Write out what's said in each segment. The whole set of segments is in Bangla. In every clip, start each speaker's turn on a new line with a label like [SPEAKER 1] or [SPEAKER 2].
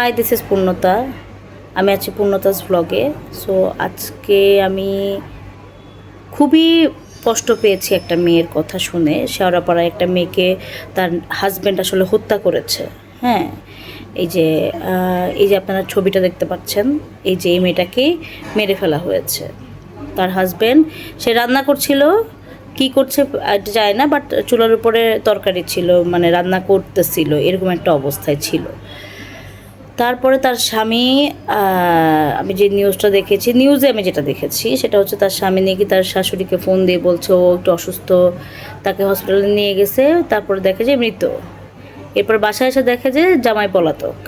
[SPEAKER 1] হাই দিস ইজ পূর্ণতা আমি আছি পূর্ণতাস ব্লগে সো আজকে আমি খুবই কষ্ট পেয়েছি একটা মেয়ের কথা শুনে। শেওড়াপাড়ায় একটা মেয়েকে তার হাজব্যান্ড আসলে হত্যা করেছে। হ্যাঁ এই যে এই যে আপনারা ছবিটা দেখতে পাচ্ছেন, এই যে এই মেয়েটাকে মেরে ফেলা হয়েছে। তার হাজব্যান্ড সে রান্না করছিল, কি করছে যায় না বাট চুলার উপরে তরকারি ছিল মানে রান্না করতেছিল, এরকম একটা অবস্থায় ছিল। তারপরে তার স্বামী আমি যে নিউজটা দেখেছি নিউজে আমি যেটা দেখেছি, সেটা হচ্ছে তার স্বামী নাকি তার শাশুড়িকে ফোন দিয়ে বলছে, ও একটু অসুস্থ, তাকে হসপিটালে নিয়ে গেছে। তারপরে দেখে যে মৃত। এরপর বাসায় এসে দেখে যে জামাই পলাতক।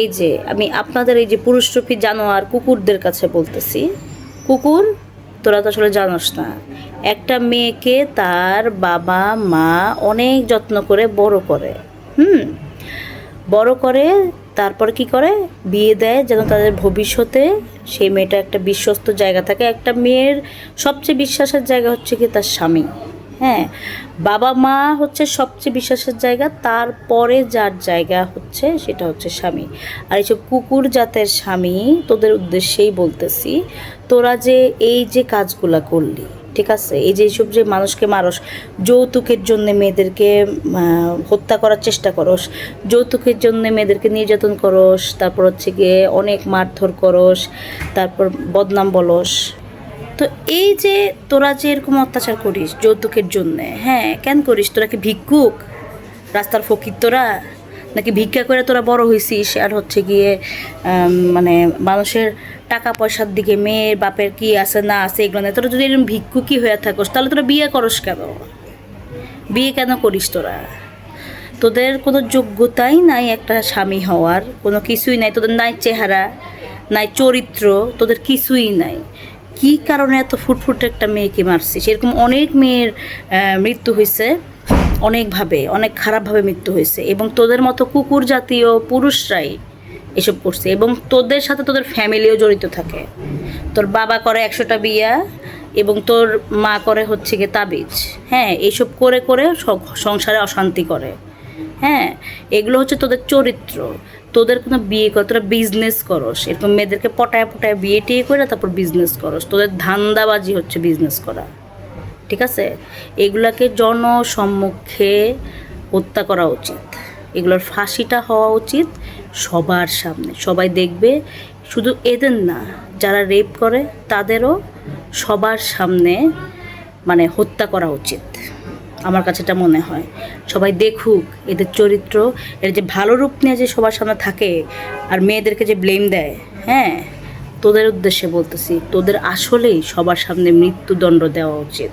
[SPEAKER 1] এই যে, আমি আপনাদের এই যে পুরুষরূপী জানোয়ার কুকুরদের কাছে বলতেছি, কুকুর, তোরা তো আসলে জানোস না। একটা মেয়েকে তার বাবা মা অনেক যত্ন করে বড় করে, হুম? বড় করে, তারপর কি করে? বিয়ে দেয় যেন তাদের ভবিষ্যতে সেই মেয়েটা একটা বিশ্বস্ত জায়গা থাকে। একটা মেয়ের সবচেয়ে বিশ্বাসের জায়গা হচ্ছে কি তার স্বামী। হ্যাঁ বাবা মা হচ্ছে সবচেয়ে বিশ্বাসের জায়গা, তারপরে যার জায়গা হচ্ছে সেটা হচ্ছে স্বামী। আর এইসব কুকুর জাতের স্বামী তোদের উদ্দেশ্যেই বলতেছি, তোরা যে এই যে কাজগুলা করলি ঠিক আছে? এই যে এইসব যে মানুষকে মারস, যৌতুকের জন্য মেয়েদেরকে হত্যা করার চেষ্টা করস, যৌতুকের জন্য মেয়েদেরকে নির্যাতন করস, তারপর হচ্ছে গিয়ে অনেক মারধর করস, তারপর বদনাম বলস। তো এই যে তোরা যে এরকম অত্যাচার করিস যৌতুকের জন্যে হ্যাঁ কেন করিস? তোরা কি ভিক্ষুক? রাস্তার ফকির তোরা? নাকি ভিক্ষা করে তোরা বড় হয়েছিস আর হচ্ছে গিয়ে মানে মানুষের টাকা পয়সার দিকে মেয়ের বাপের কি আছে, না আছে, এগুলো না তোরা যদি এরকম ভিক্ষুকই হয়ে থাকোস, তাহলে তোরা বিয়ে করস কেন? বিয়ে কেন করিস তোরা? তোদের কোনো যোগ্যতাই নাই একটা স্বামী হওয়ার, কোনো কিছুই নাই। তোদের নাই চেহারা, নাই চরিত্র, তোদের কিছুই নাই। কি কারণে এত ফুটফুটে একটা মেয়েকে মারছিস? এরকম অনেক মেয়ের মৃত্যু হয়েছে অনেকভাবে, অনেক খারাপভাবে মৃত্যু হয়েছে এবং তোদের মতো কুকুর জাতীয় পুরুষরাই এসব করছে এবং তোদের সাথে তোদের ফ্যামিলিও জড়িত থাকে। তোর বাবা করে একশোটা বিয়া এবং তোর মা করে হচ্ছে গিয়ে তাবিজ। হ্যাঁ এইসব করে করে সংসারে অশান্তি করে। হ্যাঁ এগুলো হচ্ছে তোদের চরিত্র। তোদের কোনো বিয়ে কর, তোরা বিজনেস করস। এরকম মেয়েদেরকে পটায় পটায় বিয়ে টিয়ে করে তারপর বিজনেস করস। তোদের ধান্দাবাজি হচ্ছে বিজনেস করা। ঠিক আছে? এগুলাকে জনসম্মুখে হত্যা করা উচিত। এগুলোর ফাঁসিটা হওয়া উচিত সবার সামনে। সবাই দেখবে, শুধু এদের না, যারা রেপ করে তাদেরও সবার সামনে মানে হত্যা করা উচিত। আমার কাছে এটা মনে হয়। সবাই দেখুক এদের চরিত্র, এর যে ভালো রূপ নিয়ে যে সবার সামনে থাকে আর মেয়েদেরকে যে ব্লেম দেয় হ্যাঁ? তোদের উদ্দেশ্যে বলতেছি, তোদের আসলেই সবার সামনে মৃত্যুদণ্ড দেওয়া উচিত।